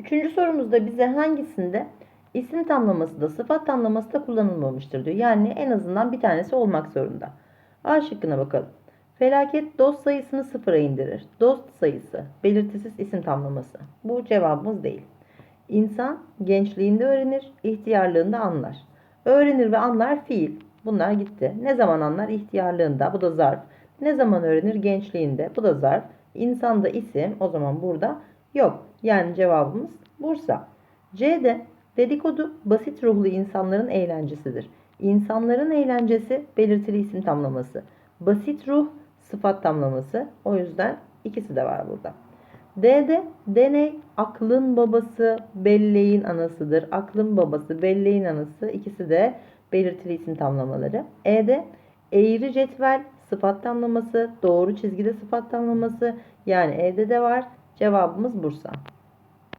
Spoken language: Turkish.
Üçüncü sorumuzda bize hangisinde isim tamlaması da sıfat tamlaması da kullanılmamıştır diyor. Yani en azından bir tanesi olmak zorunda. A şıkkına bakalım. Felaket dost sayısını sıfıra indirir. Dost sayısı belirtisiz isim tamlaması. Bu cevabımız değil. İnsan gençliğinde öğrenir, ihtiyarlığında anlar. Öğrenir ve anlar fiil. Bunlar gitti. Ne zaman anlar? İhtiyarlığında. Bu da zarf. Ne zaman öğrenir? Gençliğinde. Bu da zarf. İnsanda isim. O zaman burada yok. Yani cevabımız Bursa. C'de dedikodu basit ruhlu insanların eğlencesidir. İnsanların eğlencesi belirtili isim tamlaması. Basit ruh sıfat tamlaması. O yüzden ikisi de var burada. D'de deney aklın babası belleğin anasıdır. Aklın babası belleğin anası ikisi de belirtili isim tamlamaları. E'de eğri cetvel sıfat tamlaması, doğru çizgide sıfat tamlaması yani E'de de var. Cevabımız Bursa.